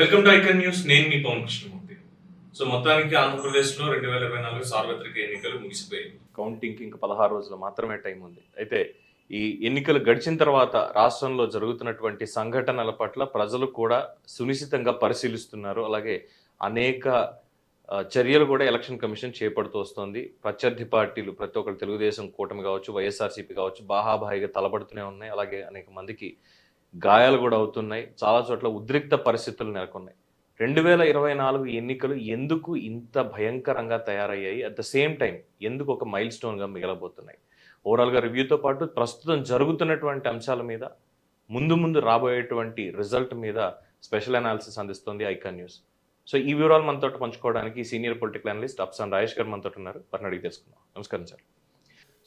Welcome to icon news. నేను మీ Pawan Krishnamurthy. So మొత్తానికి ఆంధ్రప్రదేశ్లో రెండు వేల ఇరవై నాలుగు సార్వత్రిక ఎన్నికలు ముగిసిపోయాయి. కౌంటింగ్కి ఇంకా పదహారు రోజులు మాత్రమే టైం ఉంది. అయితే ఈ ఎన్నికలు గడిచిన తర్వాత రాష్ట్రంలో జరుగుతున్నటువంటి సంఘటనల పట్ల ప్రజలు కూడా సునిశ్చితంగా పరిశీలిస్తున్నారు. అలాగే అనేక చర్యలు కూడా ఎలక్షన్ కమిషన్ చేపడుతూ వస్తుంది. ప్రత్యర్థి పార్టీలు ప్రతి ఒక్కరు తెలుగుదేశం కూటమి కావచ్చు వైఎస్ఆర్సీపీ కావచ్చు బాహాబాయిగా తలబడుతూనే ఉన్నాయి. అలాగే అనేక మందికి గాయాలు కూడా అవుతున్నాయి. చాలా చోట్ల ఉద్రిక్త పరిస్థితులు నెలకొన్నాయి. రెండు వేల ఇరవై నాలుగు ఎన్నికలు ఎందుకు ఇంత భయంకరంగా తయారయ్యాయి? అట్ ద సేమ్ టైం ఎందుకు ఒక మైల్ స్టోన్గా మిగలబోతున్నాయి? ఓవరాల్గా రివ్యూతో పాటు ప్రస్తుతం జరుగుతున్నటువంటి అంశాల మీద ముందు ముందు రాబోయేటువంటి రిజల్ట్ మీద స్పెషల్ అనాలిసిస్ అందిస్తుంది ఐకాన్ న్యూస్. సో ఈ వివరాలు మనతో పంచుకోవడానికి సీనియర్ పొలిటికల్ అనలిస్ట్ అప్సాన్ రాజేష్ గారు మనతో ఉన్నారు. వారిని అడిగి తెలుసుకుందాం. నమస్కారం సార్.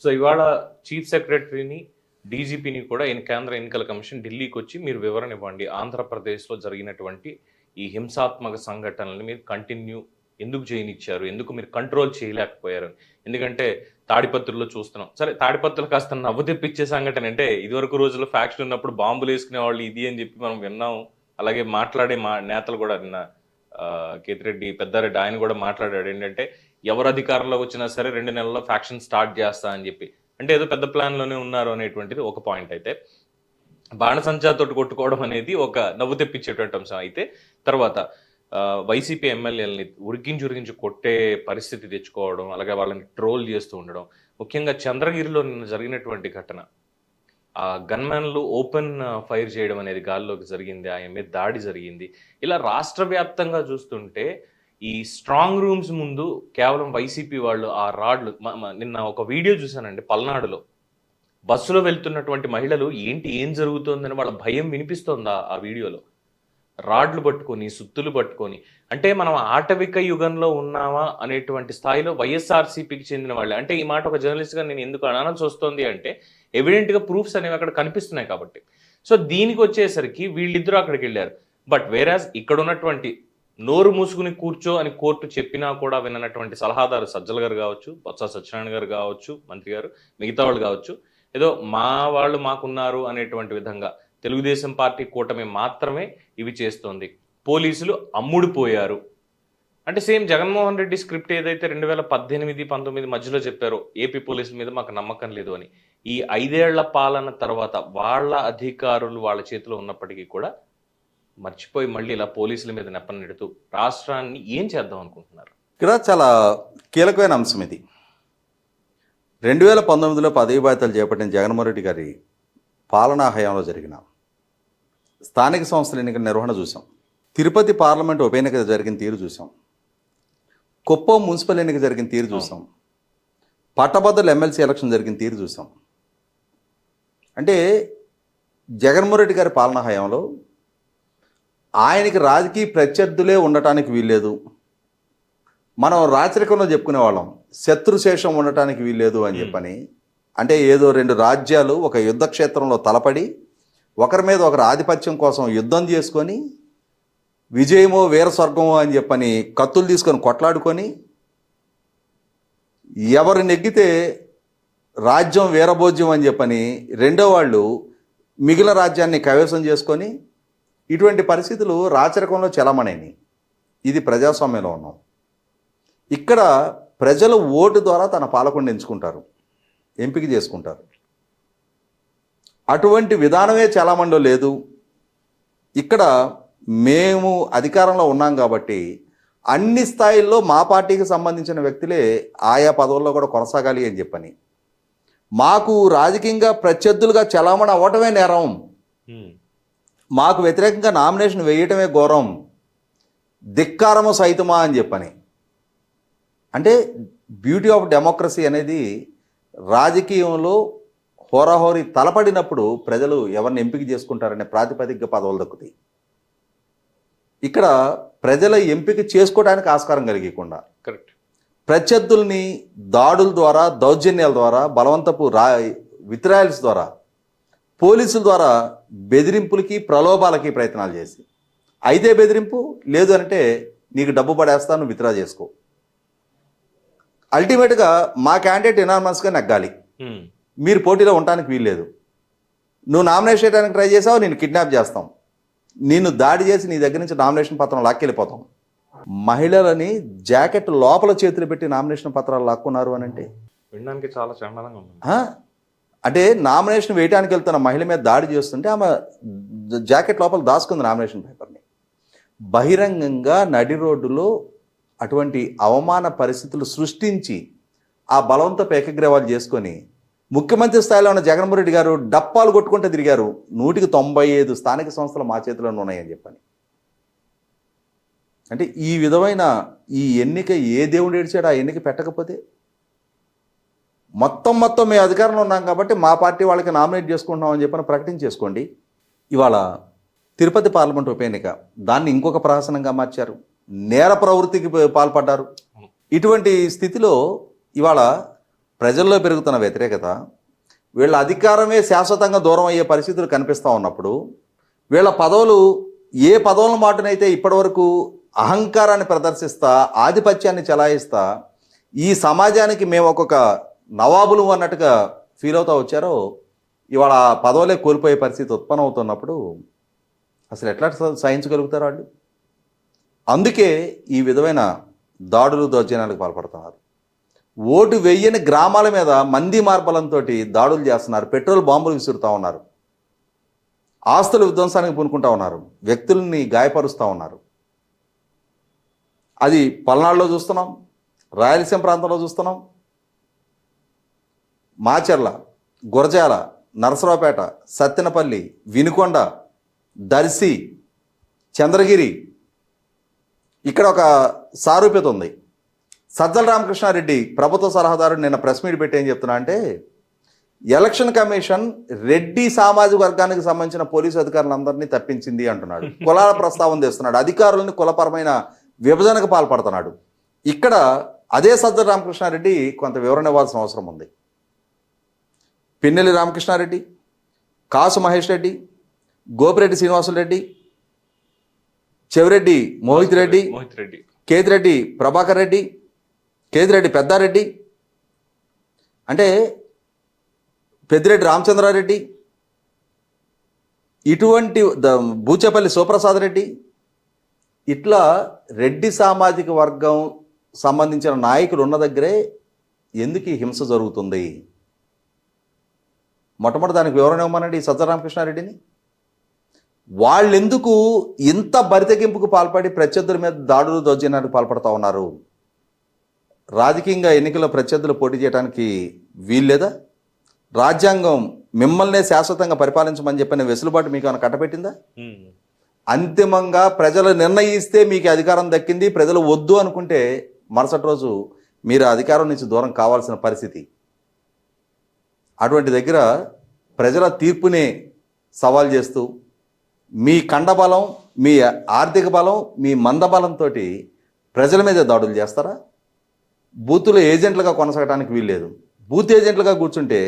సో ఇవాళ చీఫ్ సెక్రటరీని డీజీపీని కూడా కేంద్ర ఎన్నికల కమిషన్ ఢిల్లీకి వచ్చి మీరు వివరణ ఇవ్వండి. ఆంధ్రప్రదేశ్లో జరిగినటువంటి ఈ హింసాత్మక సంఘటనల్ని మీరు కంటిన్యూ ఎందుకు చేయనిచ్చారు? ఎందుకు మీరు కంట్రోల్ చేయలేకపోయారు ఎందుకంటే తాడిపత్రుల్లో చూస్తున్నాం. సరే తాడిపత్రులు కాస్త నవ్వు తెప్పించే సంఘటన అంటే ఇదివరకు రోజుల్లో ఫ్యాక్షన్ ఉన్నప్పుడు బాంబులు వేసుకునే వాళ్ళు ఇది అని చెప్పి మనం విన్నాం. అలాగే మాట్లాడే మా నేతలు కూడా నిన్న కేతిరెడ్డి పెద్దారెడ్డి ఆయన కూడా మాట్లాడాడు. ఏంటంటే ఎవరు అధికారంలో వచ్చినా సరే రెండు నెలల్లో ఫ్యాక్షన్ స్టార్ట్ చేస్తా అని చెప్పి. అంటే ఏదో పెద్ద ప్లాన్లోనే ఉన్నారు అనేటువంటిది ఒక పాయింట్ అయితే. బాణసంచాతో కొట్టుకోవడం అనేది ఒక నవ్వు తెప్పించేటువంటి అంశం అయితే. తర్వాత వైసీపీ ఎమ్మెల్యేలని ఉరికించి ఉరికించి కొట్టే పరిస్థితి తెచ్చుకోవడం అలాగే వాళ్ళని ట్రోల్ చేస్తూ ఉండడం. ముఖ్యంగా చంద్రగిరిలో నిన్న జరిగినటువంటి ఘటన. ఆ గన్మెన్లు ఓపెన్ ఫైర్ చేయడం అనేది గాల్లోకి జరిగింది ఆయన మీద దాడి జరిగింది. ఇలా రాష్ట్ర వ్యాప్తంగా చూస్తుంటే ఈ స్ట్రాంగ్ రూమ్స్ ముందు కేవలం వైసీపీ వాళ్ళు ఆ రాడ్లు నిన్న ఒక వీడియో చూశానండి పల్నాడులో. బస్సులో వెళ్తున్నటువంటి మహిళలు ఏంటి ఏం జరుగుతోందని వాళ్ళ భయం వినిపిస్తోందా ఆ- వీడియోలో? రాడ్లు పట్టుకొని సుత్తులు పట్టుకొని అంటే మనం ఆటవిక యుగంలో ఉన్నామా అనేటువంటి స్థాయిలో వైఎస్ఆర్సీపీకి చెందిన వాళ్ళే. అంటే ఈ మాట ఒక జర్నలిస్ట్గా నేను ఎందుకు అనాల్సి వస్తుంది అంటే ఎవిడెంట్గా ప్రూఫ్స్ అనేవి అక్కడ కనిపిస్తున్నాయి కాబట్టి. సో దీనికి వచ్చేసరికి వీళ్ళిద్దరూ అక్కడికి వెళ్ళారు. బట్ వేరాజ్ ఇక్కడ ఉన్నటువంటి నోరు మూసుకుని కూర్చో అని కోర్టు చెప్పినా కూడా విననటువంటి సలహాదారు సజ్జల గారు కావచ్చు బొత్స సత్యనారాయణ గారు కావచ్చు మంత్రి గారు మిగతా వాళ్ళు కావచ్చు ఏదో మా వాళ్ళు మాకున్నారు అనేటువంటి విధంగా తెలుగుదేశం పార్టీ కూటమి మాత్రమే ఇవి చేస్తోంది. పోలీసులు అమ్ముడుపోయారు. అంటే సేమ్ జగన్మోహన్ రెడ్డి స్క్రిప్ట్ ఏదైతే రెండు వేల పద్దెనిమిది పంతొమ్మిది మధ్యలో చెప్పారో ఏపీ పోలీసుల మీద మాకు నమ్మకం లేదు అని ఈ ఐదేళ్ళ పాలన తర్వాత వాళ్ళ అధికారులు వాళ్ళ చేతిలో ఉన్నప్పటికీ కూడా మర్చిపోయి మళ్ళీ ఇలా పోలీసుల మీద నెప్పనెడుతూ రాష్ట్రాన్ని ఏం చేద్దాం అనుకుంటున్నారు? ఇక్కడ చాలా కీలకమైన అంశం ఇది. రెండు వేల పంతొమ్మిదిలో పదవి బాధ్యతలు చేపట్టిన జగన్మోహన్ రెడ్డి గారి పాలనా హయాంలో జరిగిన స్థానిక సంస్థల ఎన్నికల నిర్వహణ చూసాం తిరుపతి పార్లమెంట్ ఉప ఎన్నిక జరిగిన తీరు చూసాం కుప్పం మున్సిపల్ ఎన్నిక జరిగిన తీరు చూసాం పట్టభద్రుల ఎమ్మెల్సీ ఎలక్షన్ జరిగిన తీరు చూసాం అంటే జగన్మోహన్ రెడ్డి గారి పాలనా హయాంలో ఆయనకి రాజకీయ ప్రత్యర్థులే ఉండటానికి వీల్లేదు. మనం రాచరికంలో చెప్పుకునే వాళ్ళం శత్రుశేషం ఉండటానికి వీల్లేదు అని చెప్పని. అంటే ఏదో రెండు రాజ్యాలు ఒక యుద్ధ క్షేత్రంలో తలపడి ఒకరి మీద ఒకరు ఆధిపత్యం కోసం యుద్ధం చేసుకొని విజయమో వీర స్వర్గమో అని చెప్పని కత్తులు తీసుకొని కొట్లాడుకొని ఎవరు నెగ్గితే రాజ్యం వీరభోజ్యం అని చెప్పని రెండో వాళ్ళు మిగిలిన రాజ్యాన్ని కైవసం చేసుకొని ఇటువంటి పరిస్థితులు రాచరికంలో చలమనేని. ఇది ప్రజాస్వామ్యంలో ఉన్నాం. ఇక్కడ ప్రజలు ఓటు ద్వారా తన పాలకుడిని ఎంచుకుంటారు. ఎంపిక చేసుకుంటారు. అటువంటి విధానమే చాలామందిలో లేదు. ఇక్కడ మేము అధికారంలో ఉన్నాం కాబట్టి అన్ని స్థాయిల్లో మా పార్టీకి సంబంధించిన వ్యక్తులే ఆయా పదవుల్లో కూడా కొనసాగాలి అని చెప్పని. మాకు రాజకీయంగా ప్రత్యర్థులుగా చలామణి అవ్వటమే నేరం మాకు వ్యతిరేకంగా నామినేషన్ వేయటమే ఘోరం. ధిక్కారము సైతమా అని చెప్పని. అంటే బ్యూటీ ఆఫ్ డెమోక్రసీ అనేది రాజకీయంలో హోరాహోరీ తలపడినప్పుడు ప్రజలు ఎవరిని ఎంపిక చేసుకుంటారనే ప్రాతిపదిక పదవులు దక్కుతాయి. ఇక్కడ ప్రజల ఎంపిక చేసుకోవడానికి ఆస్కారం కలిగకుండా కరెక్ట్. ప్రత్యర్థుల్ని దాడుల ద్వారా దౌర్జన్యాల ద్వారా బలవంతపు రా విత్రాయల్స్ ద్వారా పోలీసుల ద్వారా బెదిరింపులకి ప్రలోభాలకి ప్రయత్నాలు చేసి అయితే బెదిరింపు లేదు అంటే నీకు డబ్బు పడేస్తాను విత్డ్రా చేసుకో. అల్టిమేట్గా మా క్యాండిడేట్ ఎనార్మస్గా నెగ్గాలి. మీరు పోటీలో ఉండటానికి వీల్లేదు. నువ్వు నామినేషన్ చేయడానికి ట్రై చేసావు నేను కిడ్నాప్ చేస్తాం. నిన్ను దాడి చేసి నీ దగ్గర నుంచి నామినేషన్ పత్రం లాక్కెళ్ళిపోతాం. మహిళలని జాకెట్ లోపల చేతులు పెట్టి నామినేషన్ పత్రాలు లాక్కున్నారు అని అంటే వినడానికి చాలా చండాలంగా ఉంది? అంటే నామినేషన్ వేయడానికి వెళ్తున్న మహిళ మీద దాడి చేస్తుంటే ఆమె జాకెట్ లోపల దాచుకుంది నామినేషన్ పేపర్ని. బహిరంగంగా నడి రోడ్డులో అటువంటి అవమాన పరిస్థితులు సృష్టించి ఆ బలవంతపు ఏకగ్రవాలు చేసుకొని ముఖ్యమంత్రి స్థాయిలో ఉన్న జగన్మోహన్ రెడ్డి గారు డప్పాలు కొట్టుకుంటూ తిరిగారు. నూటికి తొంభై ఐదు స్థానిక సంస్థలు మా చేతిలో ఉన్నాయని చెప్పని. అంటే ఈ విధమైన ఈ ఎన్నిక ఏ దేవుడు ఏడ్చాడు ఆ ఎన్నిక పెట్టకపోతే? మొత్తం మొత్తం మేము అధికారంలో ఉన్నాం కాబట్టి మా పార్టీ వాళ్ళకి నామినేట్ చేసుకుంటున్నాం అని చెప్పని ప్రకటించేసుకోండి. ఇవాళ తిరుపతి పార్లమెంట్ ఉప ఎన్నిక దాన్ని ఇంకొక ప్రహసనంగా మార్చారు. నేర ప్రవృత్తికి పాల్పడ్డారు. ఇటువంటి స్థితిలో ఇవాళ ప్రజల్లో పెరుగుతున్న వ్యతిరేకత వీళ్ళ అధికారమే శాశ్వతంగా దూరం అయ్యే పరిస్థితులు కనిపిస్తూ ఉన్నప్పుడు వీళ్ళ పదవులు ఏ పదవుల మాటనైతే ఇప్పటివరకు అహంకారాన్ని ప్రదర్శిస్తా ఆధిపత్యాన్ని చెలాయిస్తా ఈ సమాజానికి మేము ఒక్కొక్క నవాబులు అన్నట్టుగా ఫీల్ అవుతూ వచ్చారో ఇవాళ ఆ పదవులే కోల్పోయే పరిస్థితి ఉత్పన్నం అవుతున్నప్పుడు అసలు ఎట్లా స- సహించగలుగుతారు వాళ్ళు అందుకే ఈ విధమైన దాడులు దౌర్జన్యాలకు పాల్పడుతున్నారు. ఓటు వెయ్యని గ్రామాల మీద మంది మార్బలంతో దాడులు చేస్తున్నారు పెట్రోల్ బాంబులు విసురుతూ ఉన్నారు ఆస్తుల విధ్వంసానికి పూనుకుంటా ఉన్నారు వ్యక్తుల్ని గాయపరుస్తూ ఉన్నారు. అది పల్నాడులో చూస్తున్నాం రాయలసీమ ప్రాంతంలో చూస్తున్నాం మాచర్ల గురజాల నరసరావుపేట సత్తెనపల్లి వినుకొండ దర్శి చంద్రగిరి. ఇక్కడ ఒక సారూప్యత ఉంది. సజ్జల రామకృష్ణారెడ్డి ప్రభుత్వ సలహాదారుడు నిన్న ప్రెస్ మీట్ పెట్టి ఏం చెప్తున్నా అంటే ఎలక్షన్ కమిషన్ రెడ్డి సామాజిక వర్గానికి సంబంధించిన పోలీసు అధికారులందరినీ తప్పించింది అంటున్నాడు. కులాల ప్రస్తావన తెస్తున్నాడు అధికారులను కులపరమైన విభజనకు పాల్పడుతున్నాడు. ఇక్కడ అదే సజ్జల రామకృష్ణారెడ్డి కొంత వివరణ ఇవ్వాల్సిన అవసరం ఉంది. పిన్నెల్లి రామకృష్ణారెడ్డి కాసు మహేష్ రెడ్డి గోపిరెడ్డి శ్రీనివాసులు రెడ్డి చెవిరెడ్డి మోహిత్ రెడ్డి మోహిత్ రెడ్డి కేతిరెడ్డి ప్రభాకర్ రెడ్డి కేతిరెడ్డి పెద్దారెడ్డి. అంటే పెద్దిరెడ్డి రామచంద్రారెడ్డి ఇటువంటి ద- బూచేపల్లి శివప్రసాద్ రెడ్డి ఇట్లా రెడ్డి సామాజిక వర్గం సంబంధించిన నాయకులు ఉన్న దగ్గరే ఎందుకు ఈ హింస జరుగుతుంది? మొట్టమొదటి దానికి వివరణ ఇవ్వమనండి ఈ సజ్జరామకృష్ణారెడ్డిని వాళ్ళెందుకు ఇంత బరితెగింపుకు పాల్పడి ప్రత్యర్థుల మీద దాడులు దౌర్జన్యానికి పాల్పడతా ఉన్నారు? రాజకీయంగా ఎన్నికల్లో ప్రత్యర్థులు పోటీ చేయడానికి వీల్లేదా? రాజ్యాంగం మిమ్మల్నే శాశ్వతంగా పరిపాలించమని చెప్పిన వెసులుబాటు మీకు ఏమైనా కట్టబెట్టిందా? ఉమ్. అంతిమంగా ప్రజలు నిర్ణయిస్తే మీకు అధికారం దక్కింది ప్రజలు వద్దు అనుకుంటే మరుసటి రోజు మీరు అధికారం నుంచి దూరం కావాల్సిన పరిస్థితి. అటువంటి దగ్గర ప్రజల తీర్పునే సవాల్ చేస్తూ మీ కండబలం మీ ఆర్థిక బలం మీ మందబలంతో ప్రజల మీద దాడులు చేస్తారా? బూతుల ఏజెంట్లుగా కొనసాగడానికి వీల్లేదు. బూత్ ఏజెంట్లుగా కూర్చుంటే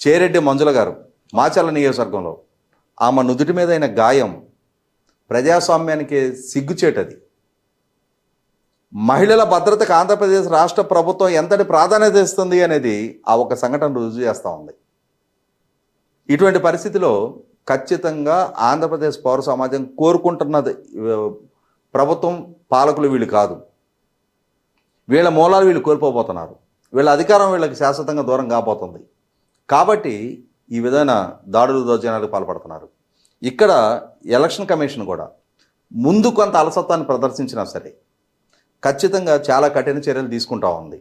చేరెడ్డి మంజుల గారు మాచర్ల నియోజకవర్గంలో ఆమె నుదుటి మీద అయిన గాయం ప్రజాస్వామ్యానికి సిగ్గుచేటది. మహిళల భద్రతకు ఆంధ్రప్రదేశ్ రాష్ట్ర ప్రభుత్వం ఎంతటి ప్రాధాన్యత ఇస్తుంది అనేది ఆ ఒక సంఘటన రుజువు చేస్తూ ఉంది. ఇటువంటి పరిస్థితిలో ఖచ్చితంగా ఆంధ్రప్రదేశ్ పౌర సమాజం కోరుకుంటున్నది ప్రభుత్వం పాలకులు వీళ్ళు కాదు. వీళ్ళ మూలాలు వీళ్ళు కోల్పోబోతున్నారు. వీళ్ళ అధికారం వీళ్ళకి శాశ్వతంగా దూరం కాబోతుంది. కాబట్టి ఈ విధమైన దాడులు దౌర్జన్యాలకు పాల్పడుతున్నారు. ఇక్కడ ఎలక్షన్ కమిషన్ కూడా ముందు కొంత అలసత్వాన్ని ప్రదర్శించినా సరే ఖచ్చితంగా చాలా కఠిన చర్యలు తీసుకుంటా ఉంది.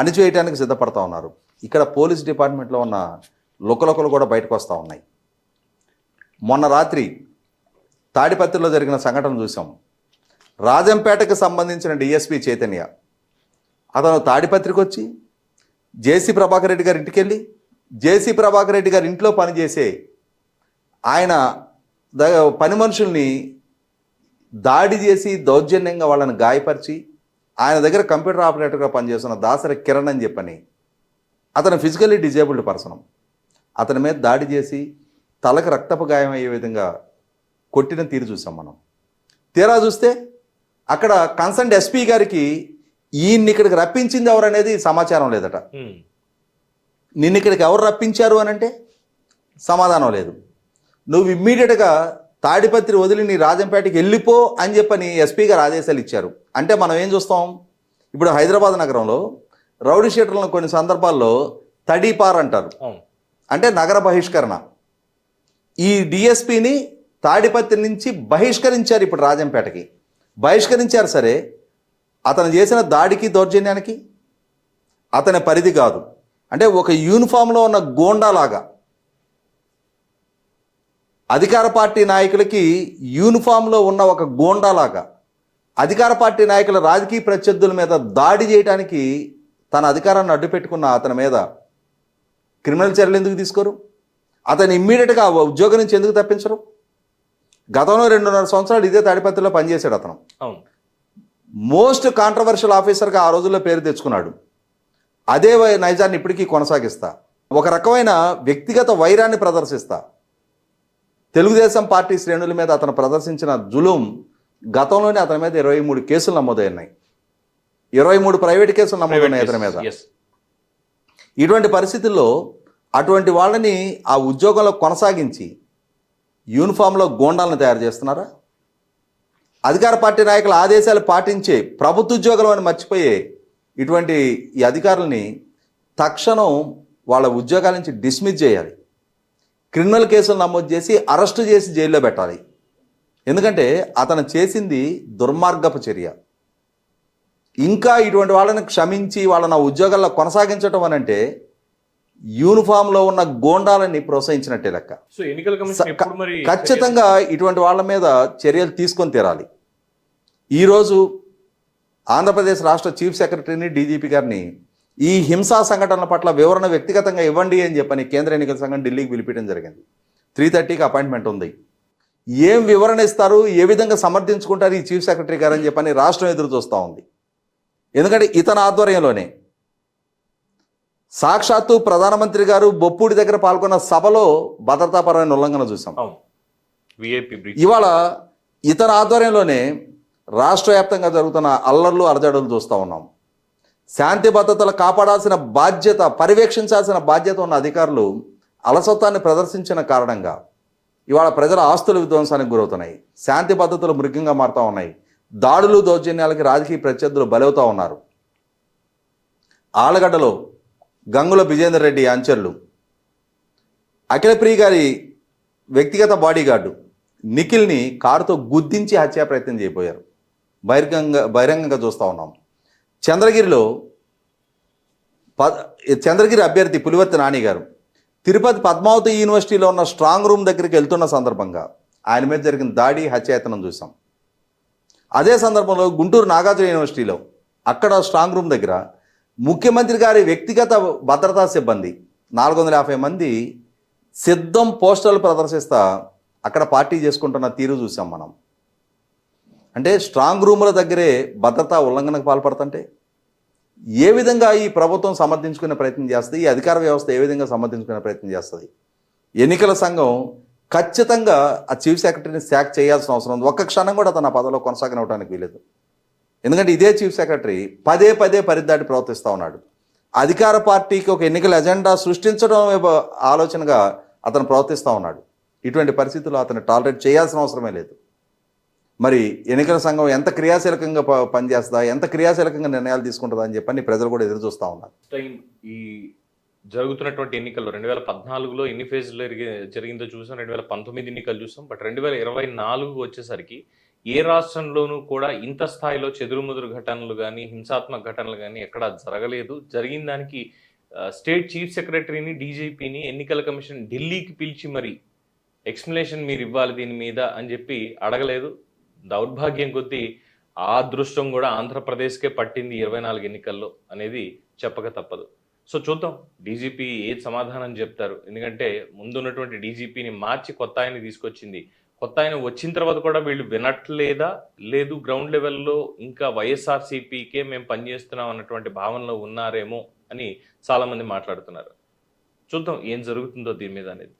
అణిచేయటానికి సిద్ధపడతా ఉన్నారు. ఇక్కడ పోలీస్ డిపార్ట్మెంట్లో ఉన్న లుకలుకలు కూడా బయటకు వస్తూ ఉన్నాయి. మొన్న రాత్రి తాడిపత్రిలో జరిగిన సంఘటన చూసాం. రాజంపేటకు సంబంధించిన డిఎస్పి చైతన్య అతను తాడిపత్రికి వచ్చి జేసీ ప్రభాకర్ రెడ్డి గారి ఇంటికి వెళ్ళి జేసీ ప్రభాకర్ రెడ్డి గారి ఇంట్లో పనిచేసే ఆయన ద పని మనుషుల్ని దాడి చేసి దౌర్జన్యంగా వాళ్ళని గాయపరిచి ఆయన దగ్గర కంప్యూటర్ ఆపరేటర్గా పనిచేస్తున్న దాసరి కిరణ్ అని చెప్పని అతను ఫిజికల్లీ డిజేబుల్డ్ పర్సన్ అతని మీద దాడి చేసి తలకు రక్తపు గాయం అయ్యే విధంగా కొట్టిన తీరు చూసాం మనం. తీరా చూస్తే అక్కడ కన్సర్న్ ఎస్పీ గారికి ఈయన్ని ఇక్కడికి రప్పించింది ఎవరనేది సమాచారం లేదట. నిన్ను ఇక్కడికి ఎవరు రప్పించారు అని అంటే సమాధానం లేదు. నువ్వు ఇమ్మీడియట్గా తాడిపత్రి వదిలి నీ రాజంపేటకి వెళ్ళిపో అని చెప్పని ఎస్పీ గారు ఆదేశాలు ఇచ్చారు. అంటే మనం ఏం చూస్తాం? ఇప్పుడు హైదరాబాద్ నగరంలో రౌడీ షీటర్లను కొన్ని సందర్భాల్లో తడిపార్ అంటారు. అంటే నగర బహిష్కరణ. ఈ డిఎస్పిని తాడిపత్రి నుంచి బహిష్కరించారు ఇప్పుడు రాజంపేటకి. బహిష్కరించారు సరే. అతను చేసిన దాడికి దౌర్జన్యానికి అతని పరిధి కాదు. అంటే ఒక యూనిఫామ్లో ఉన్న గోండాలాగా అధికార పార్టీ నాయకులకి యూనిఫామ్లో ఉన్న ఒక గోండాలాగా అధికార పార్టీ నాయకుల రాజకీయ ప్రత్యర్థుల మీద దాడి చేయడానికి తన అధికారాన్ని అడ్డుపెట్టుకున్న అతని మీద క్రిమినల్ చర్యలు ఎందుకు తీసుకోరు? అతను ఇమ్మీడియట్గా ఆ ఉద్యోగం నుంచి ఎందుకు తప్పించరు? గతంలో రెండున్నర సంవత్సరాలు ఇదే తాడిపత్రిలో పనిచేశాడు అతను. అవును. మోస్ట్ కాంట్రవర్షియల్ ఆఫీసర్గా ఆ రోజుల్లో పేరు తెచ్చుకున్నాడు. అదే నైజాన్ని ఇప్పటికీ కొనసాగిస్తా. ఒక రకమైన వ్యక్తిగత వైరాన్ని ప్రదర్శిస్తా. తెలుగుదేశం పార్టీ శ్రేణుల మీద అతను ప్రదర్శించిన జులుం గతంలోనే అతని మీద ఇరవై మూడు కేసులు నమోదైనాయి. ఇరవై మూడు ప్రైవేట్ కేసులు నమోదైనాయి అతని మీద. ఇటువంటి పరిస్థితుల్లో అటువంటి వాళ్ళని ఆ ఉద్యోగంలో కొనసాగించి యూనిఫామ్లో గోండాలను తయారు చేస్తున్నారా? అధికార పార్టీ నాయకుల ఆదేశాలు పాటించే ప్రభుత్వ ఉద్యోగులు అని మర్చిపోయే ఇటువంటి ఈ అధికారులని తక్షణం వాళ్ళ ఉద్యోగాల నుంచి డిస్మిస్ చేయాలి. క్రిమినల్ కేసులు నమోదు చేసి అరెస్టు చేసి జైల్లో పెట్టాలి. ఎందుకంటే అతను చేసింది దుర్మార్గపు చర్య. ఇంకా ఇటువంటి వాళ్ళని క్షమించి వాళ్ళని ఉద్యోగాల్లో కొనసాగించడం అని అంటే యూనిఫామ్లో ఉన్న గోండాలని ప్రోత్సహించినట్టే లెక్క. ఖచ్చితంగా ఇటువంటి వాళ్ళ మీద చర్యలు తీసుకొని తీరాలి. ఈరోజు ఆంధ్రప్రదేశ్ రాష్ట్ర చీఫ్ సెక్రటరీని డీజీపీ గారిని ఈ హింసా సంఘటనల పట్ల వివరణ వ్యక్తిగతంగా ఇవ్వండి అని చెప్పని కేంద్ర ఎన్నికల సంఘం ఢిల్లీకి పిలిపించడం జరిగింది. త్రీ థర్టీకి అపాయింట్మెంట్ ఉంది. ఏం వివరణ ఇస్తారు? ఏ విధంగా సమర్థించుకుంటారు ఈ చీఫ్ సెక్రటరీ గారు అని చెప్పని రాష్ట్రం ఎదురు చూస్తూ ఉంది. ఎందుకంటే ఇతని ఆధ్వర్యంలోనే సాక్షాత్తు ప్రధానమంత్రి గారు బొప్పూడి దగ్గర పాల్గొన్న సభలో భద్రతాపరమైన ఉల్లంఘన చూసాం ఇవాళ ఇతర ఆధ్వర్యంలోనే రాష్ట్ర వ్యాప్తంగా జరుగుతున్న అల్లర్లు అరజడులు చూస్తూ ఉన్నాం. శాంతి భద్రతలు కాపాడాల్సిన బాధ్యత పర్యవేక్షించాల్సిన బాధ్యత ఉన్న అధికారులు అలసత్వాన్ని ప్రదర్శించిన కారణంగా ఇవాళ ప్రజల ఆస్తుల విధ్వంసానికి గురవుతున్నాయి. శాంతి భద్రతలు మృగంగా మారుతూ ఉన్నాయి. దాడులు దౌర్జన్యాలకి రాజకీయ ప్రత్యర్థులు బలవుతూ ఉన్నారు. ఆలగడ్డలో గంగుల విజేందర్ రెడ్డి అంచెర్లు అఖిలప్రియ గారి వ్యక్తిగత బాడీగార్డు నిఖిల్ని కారుతో గుద్దించి హత్యా ప్రయత్నం చేయబోయారు. బహిరంగంగా బహిరంగంగా చూస్తూ ఉన్నాం. చంద్రగిరిలో ప చంద్రగిరి అభ్యర్థి పులివర్తి నాని గారు తిరుపతి పద్మావతి యూనివర్సిటీలో ఉన్న స్ట్రాంగ్ రూమ్ దగ్గరికి వెళ్తున్న సందర్భంగా ఆయన మీద జరిగిన దాడి హత్యాయతనం చూసాం అదే సందర్భంలో గుంటూరు నాగార్జున యూనివర్సిటీలో అక్కడ స్ట్రాంగ్ రూమ్ దగ్గర ముఖ్యమంత్రి గారి వ్యక్తిగత భద్రతా సిబ్బంది నాలుగు వందల యాభై మంది సిద్ధం పోస్టర్లు ప్రదర్శిస్తా అక్కడ పార్టీ చేసుకుంటున్న తీరు చూసాం మనం. అంటే స్ట్రాంగ్ రూముల దగ్గరే భద్రతా ఉల్లంఘనకు పాల్పడుతుంటే? ఏ విధంగా ఈ ప్రభుత్వం సమర్థించుకునే ప్రయత్నం చేస్తుంది? ఈ అధికార వ్యవస్థ ఏ విధంగా సమర్థించుకునే ప్రయత్నం చేస్తుంది? ఎన్నికల సంఘం ఖచ్చితంగా ఆ చీఫ్ సెక్రటరీని శాక్ చేయాల్సిన అవసరం ఉంది. ఒక్క క్షణం కూడా తన పదవిలో కొనసాగనివ్వడానికి వీలేదు ఎందుకంటే ఇదే చీఫ్ సెక్రటరీ పదే పదే పరిదాటి ప్రవర్తిస్తూ ఉన్నాడు. అధికార పార్టీకి ఒక ఎన్నికల ఎజెండా సృష్టించడం ఆలోచనగా అతను ప్రవర్తిస్తూ ఉన్నాడు. ఇటువంటి పరిస్థితుల్లో అతను టాలరేట్ చేయాల్సిన అవసరమే లేదు. మరి ఎన్నికల సంఘం ఎంత క్రియాశీలకంగా ప- ఎంత క్రియాశీలకంగా నిర్ణయాలు తీసుకుంటుందా అని చెప్పని ప్రజలు కూడా ఎదురు చూస్తూ ఉన్నారు. ఈ జరుగుతున్నటువంటి ఎన్నికల్లో రెండు వేల పద్నాలుగులో ఎన్ని ఫేజ్లో జరిగిందో చూసాం. రెండు వేల పంతొమ్మిది ఎన్నికలు చూసాం. బట్ రెండు వేల ఇరవై నాలుగు వచ్చేసరికి ఏ రాష్ట్రంలోనూ కూడా ఇంత స్థాయిలో చెదురుముదురు ఘటనలు కానీ హింసాత్మక ఘటనలు కానీ ఎక్కడా జరగలేదు. జరిగిన దానికి స్టేట్ చీఫ్ సెక్రటరీని డీజీపీని ఎన్నికల కమిషన్ ఢిల్లీకి పిలిచి మరి ఎక్స్ప్లెనేషన్ మీరు ఇవ్వాలి దీని మీద అని చెప్పి అడగలేదు. దౌర్భాగ్యం కొద్దీ ఆ అదృష్టం కూడా ఆంధ్రప్రదేశ్కే పట్టింది ఇరవై నాలుగు ఎన్నికల్లో అనేది చెప్పక తప్పదు. సో చూద్దాం డీజీపీ ఏ సమాధానం చెప్తారు? ఎందుకంటే ముందున్నటువంటి డీజీపీని మార్చి కొత్త ఆయన తీసుకొచ్చింది. కొత్త ఆయన వచ్చిన తర్వాత కూడా వీళ్ళు వినట్లేదా? లేదు గ్రౌండ్ లెవెల్లో ఇంకా వైఎస్ఆర్సీపీకే మేము పనిచేస్తున్నాం అన్నటువంటి భావనలో ఉన్నారేమో అని చాలామంది మాట్లాడుతున్నారు. చూద్దాం ఏం జరుగుతుందో దీని మీద అనేది.